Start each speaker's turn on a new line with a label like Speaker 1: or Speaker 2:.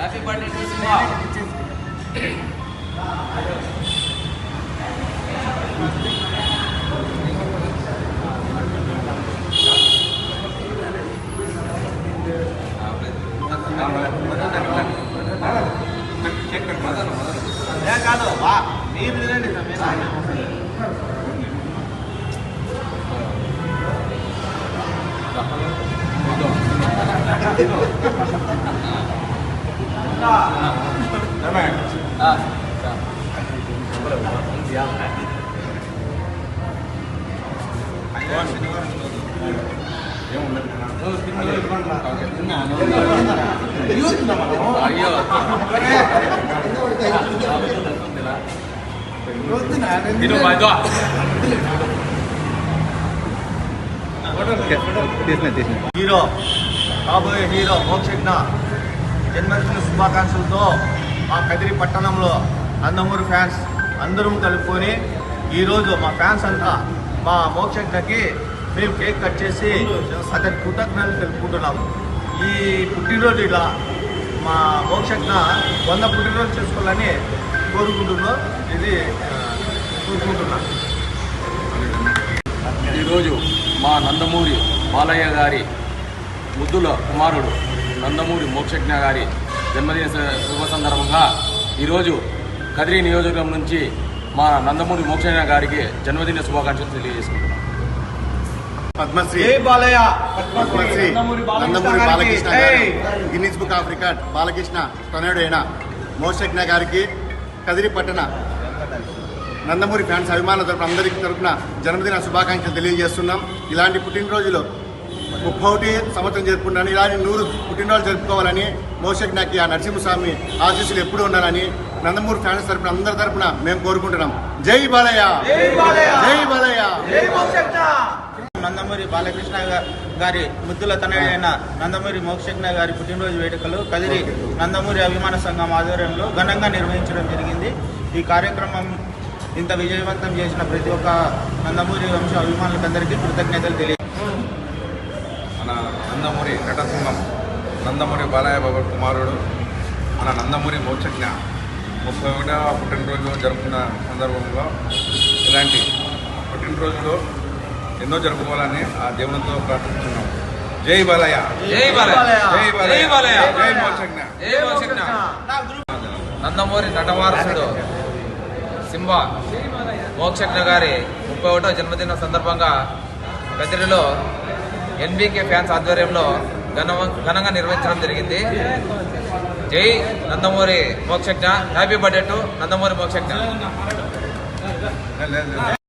Speaker 1: Happy birthday to
Speaker 2: Simba కాదు వా మీరు తినండి సమయం
Speaker 1: అయ్యో తిను బాయ్దో
Speaker 3: తీసిన తీసిన
Speaker 2: హీరో కాబోయే హీరో మోక్షజ్ఞ జన్మదిన శుభాకాంక్షలతో మా కదిరి పట్టణంలో నందమూరి ఫ్యాన్స్ అందరం కలుపుకొని ఈరోజు మా ఫ్యాన్స్ అంతా మా మోక్షజ్ఞకి మేము కేక్ కట్ చేసి అతని కృతజ్ఞతలు తెలుపుకుంటున్నాము. ఈ పుట్టినరోజు ఇలా మా మోక్షజ్ఞ వంద పుట్టినరోజు చేసుకోవాలని కోరుకుంటున్నాం. ఇది కోరుకుంటున్నాం.
Speaker 1: ఈరోజు మా నందమూరి బాలయ్య గారి ముద్దుల కుమారుడు నందమూరి మోక్షజ్ఞ గారి జన్మదిన శుభ సందర్భంగా ఈరోజు కదిరి నియోజకవర్గం నుంచి మా నందమూరి మోక్షజ్ఞ గారికి జన్మదిన శుభాకాంక్షలు తెలియజేసుకుంటున్నాం.
Speaker 3: పద్మశ్రీ.
Speaker 2: జై బాలయ్య?
Speaker 3: పద్మశ్రీ.
Speaker 2: నందమూరి
Speaker 3: బాలకృష్ణ గారు.
Speaker 2: ఏయ్!
Speaker 3: Guinness book of record. Balakrishna తనయుడైన Mokshagna గారికి కదిరి పట్టణ. నందమూరి ఫ్యాన్స్ అభిమానుల తరపున అందరికీ తరపున జన్మదిన శుభాకాంక్షలు తెలియజేస్తున్నాం. ఇలాంటి పుట్టినరోజులు ముప్పటి సంవత్సరం జరుపుకుంటాను ఇలాంటి నూరు పుట్టినరోజు జరుపుకోవాలని మోసజ్ఞకి ఆ నరసింహస్వామి ఆశీస్సులు ఎప్పుడూ ఉండాలని నందమూరి ఫ్యాన్స్ తరపున అందరి తరపున మేము కోరుకుంటున్నాం. జై బాలయ్య!
Speaker 2: జై బాలయ్య!
Speaker 3: జై బాలయ్య
Speaker 2: జై మోక్షజ్ఞ! నందమూరి బాలకృష్ణ గారి ముద్దుల తనయుడైన నందమూరి మోక్షజ్ఞ గారి పుట్టినరోజు వేడుకలు కదిరి నందమూరి అభిమాన సంఘం ఆధ్వర్యంలో ఘనంగా నిర్వహించడం జరిగింది. ఈ కార్యక్రమం ఇంత విజయవంతం చేసిన ప్రతి ఒక్క నందమూరి వంశ అభిమానులందరికీ కృతజ్ఞతలు తెలియ
Speaker 4: మన నందమూరి నటసింహం నందమూరి బాలయ్య బాబు కుమారుడు మన నందమూరి మోక్షజ్ఞ ముప్పై ఒకటవ పుట్టినరోజు జరుపుకున్న సందర్భంలో ఇలాంటి పుట్టినరోజులో ఎన్నో జరుపుకోవాలని ఆ దేవునితో ప్రార్థిస్తున్నాం. జై బాలయ్య.
Speaker 1: జై బాలయ్య.
Speaker 4: జై బాలయ్య.
Speaker 1: జై బాలయ్య.
Speaker 4: జై మోక్షజ్ఞ.
Speaker 1: జై మోక్షజ్ఞ. నందమూరి నటవారసుడు సింబ మోక్షజ్ఞ గారి ముప్పై ఒకటో జన్మదిన సందర్భంగా కదిరిలో ఎన్బీకే ఫ్యాన్స్ ఆధ్వర్యంలో ఘన ఘనంగా నిర్వహించడం జరిగింది. జై Nandamuri Mokshagna. Happy birthday to
Speaker 4: Nandamuri Mokshagna.